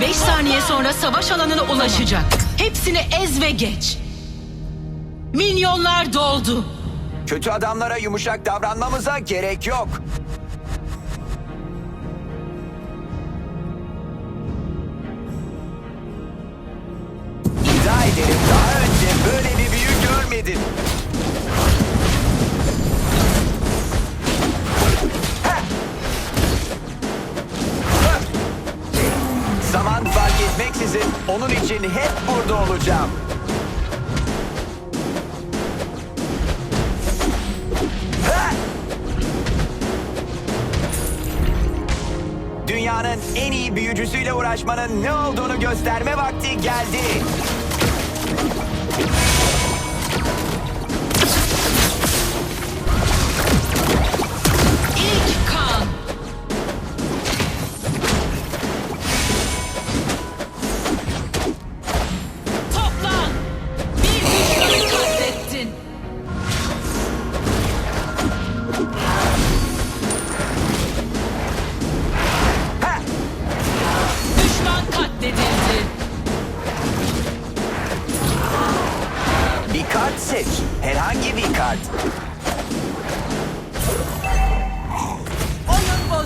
5 saniye sonra savaş alanına ulaşacak. Hepsini ez ve geç. Minyonlar doldu. Kötü adamlara yumuşak davranmamıza gerek yok. İddia ederim daha önce böyle bir büyü görmedim. Etmeksizin onun için hep burada olacağım. Dünyanın en iyi büyücüsüyle uğraşmanın ne olduğunu gösterme vakti geldi.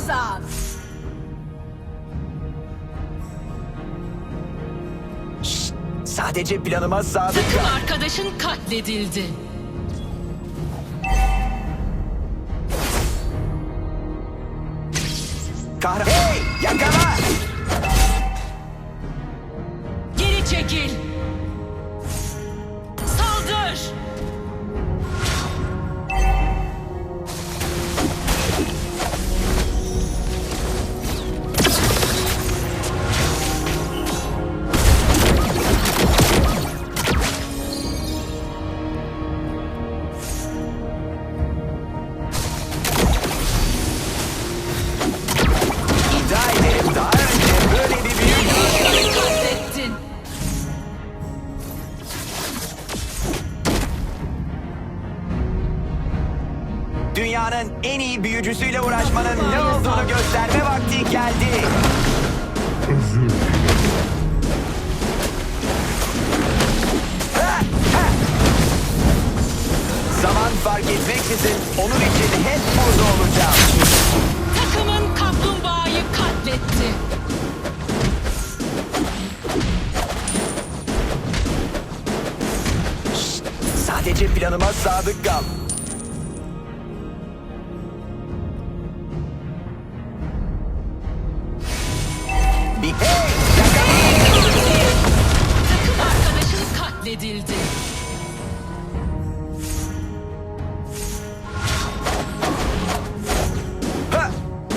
Bozan. Şşt! Sadece planıma sadık Takım kal. arkadaşın katledildi. Etmeksizin onun için hep burada olacağım. Takımın kaplumbağayı katletti. Sadece planıma sadık kal.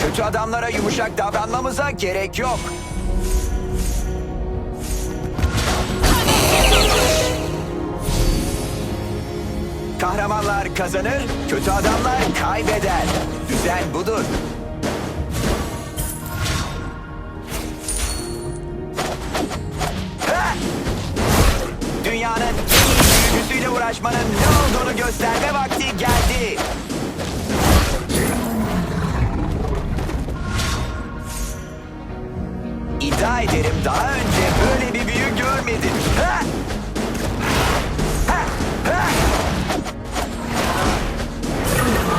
Kötü adamlara yumuşak davranmamıza gerek yok. Kahramanlar kazanır, kötü adamlar kaybeder. Düzen budur. Dünyanın en iyi büyücüsüyle uğraşmanın ne olduğunu gösterme vakti geldi. İddia ederim daha önce böyle bir büyü görmedim. Ha! Ha! Ha!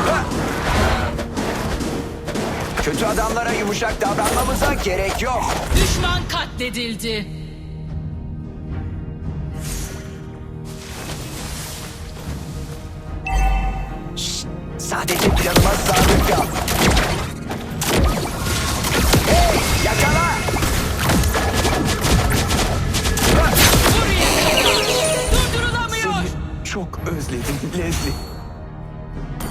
Ha! Kötü adamlara yumuşak davranmamıza gerek yok. Düşman katledildi. Sadece Leslie, Leslie.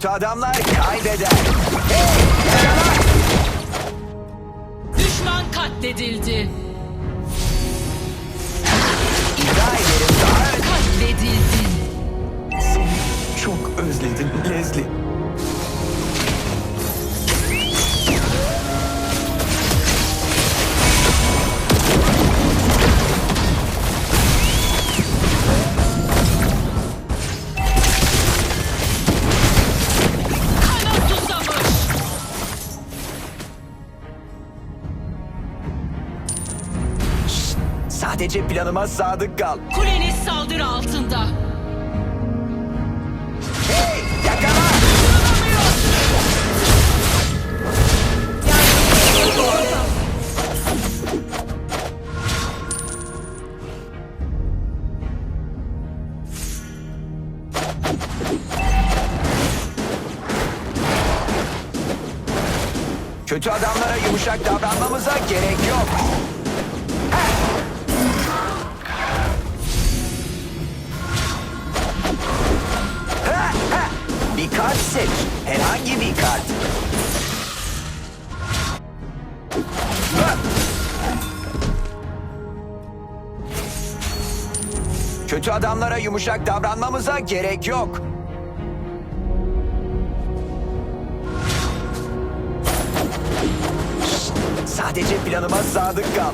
Kötü adamlar kaybeder. Sadece planıma sadık kal. Kuleniz saldırı altında. Hey! Yakala! Kötü adamlara yumuşak davranmamıza gerek yok. Kötü adamlara yumuşak davranmamıza gerek yok. Sadece planıma sadık kal.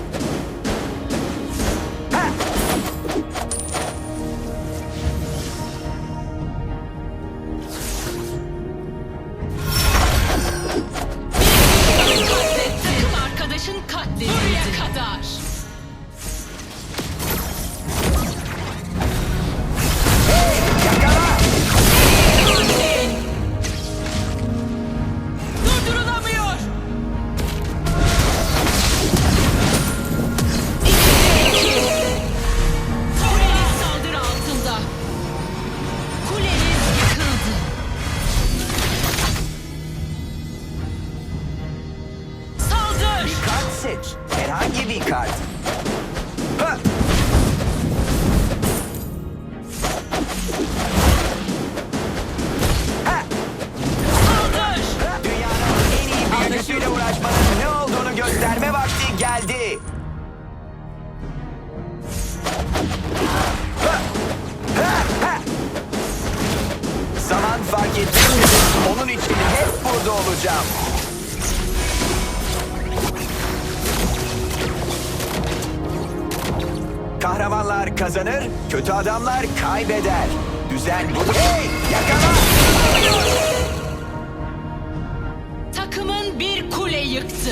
kazanır, kötü adamlar kaybeder. Düzen bu. Hey! Yakala! Takımın bir kule yıktı.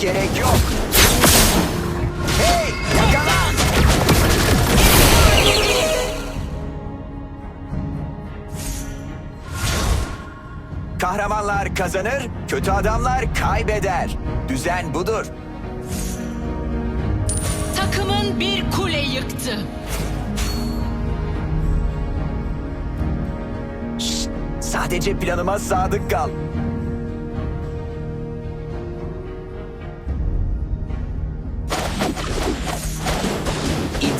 Gerek yok. Hey yakala. Kahramanlar kazanır, kötü adamlar kaybeder. Düzen budur. Takımın bir kule yıktı. Şşt, sadece planıma sadık kal.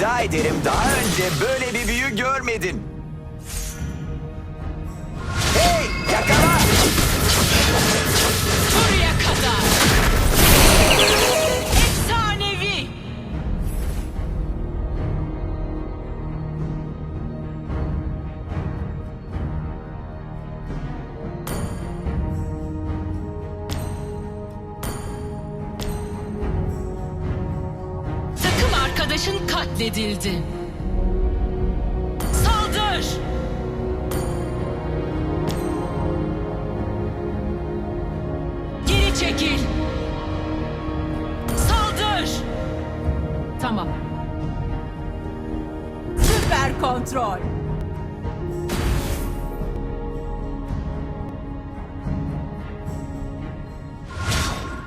İddia ederim daha önce böyle bir büyü görmedin. Hey yakala! Katledildi. Saldır! Geri çekil. Saldır. Tamam. Süper kontrol.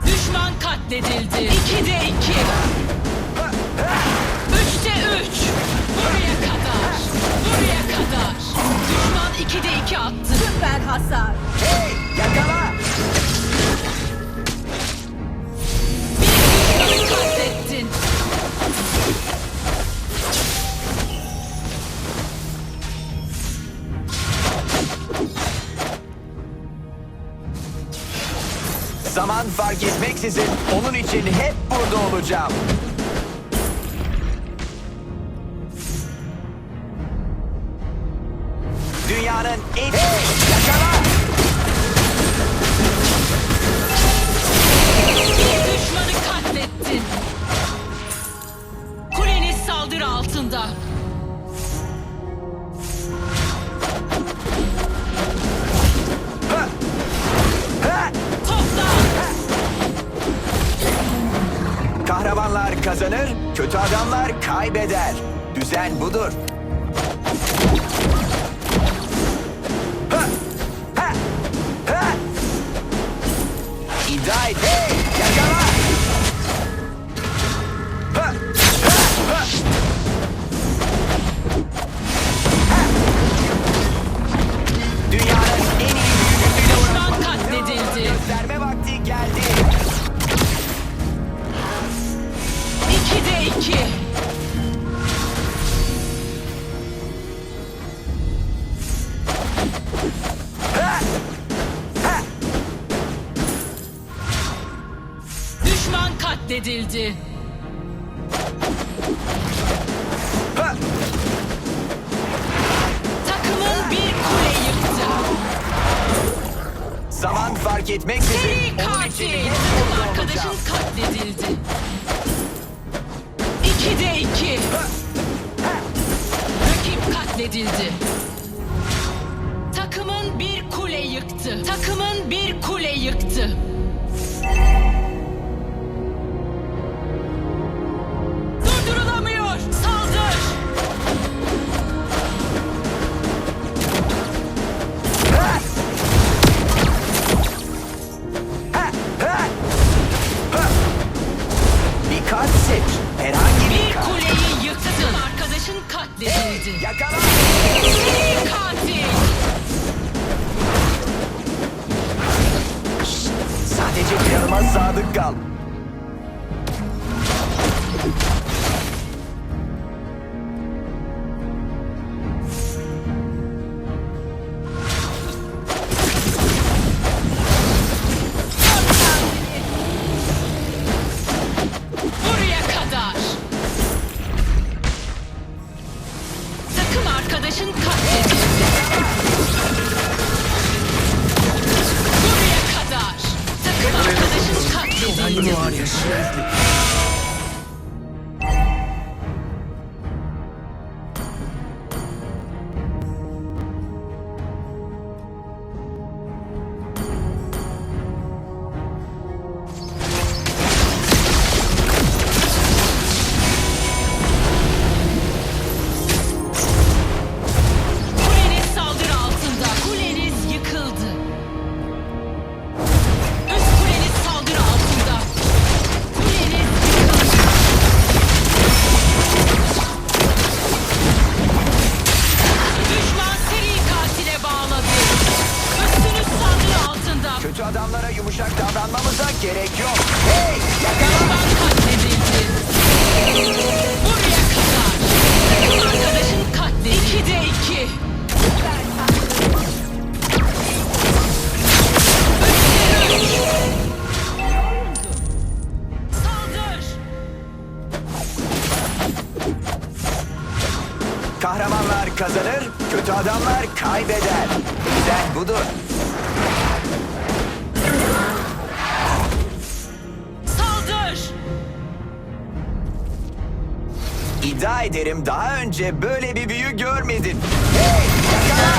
Düşman katledildi. İkide iki. İkide iki attı. Süper hasar. Hey yakala! Bir düşmanı katlettin. Zaman fark etmeksizin onun için hep burada olacağım. Ha! Toplan. Kahramanlar kazanır, kötü adamlar kaybeder. Düzen budur. Ha! Ha! Katledildi. İkide iki. Rakip katledildi. Takımın bir kule yıktı. Takımın bir kule yıktı. Katledildi. Yakala! Seri katil. Sadece planıma sağ Glorious. Kahramanlar kazanır, kötü adamlar kaybeder. Bizden budur. Saldır! İddia ederim daha önce böyle bir büyü görmedim. Hey! Yakala!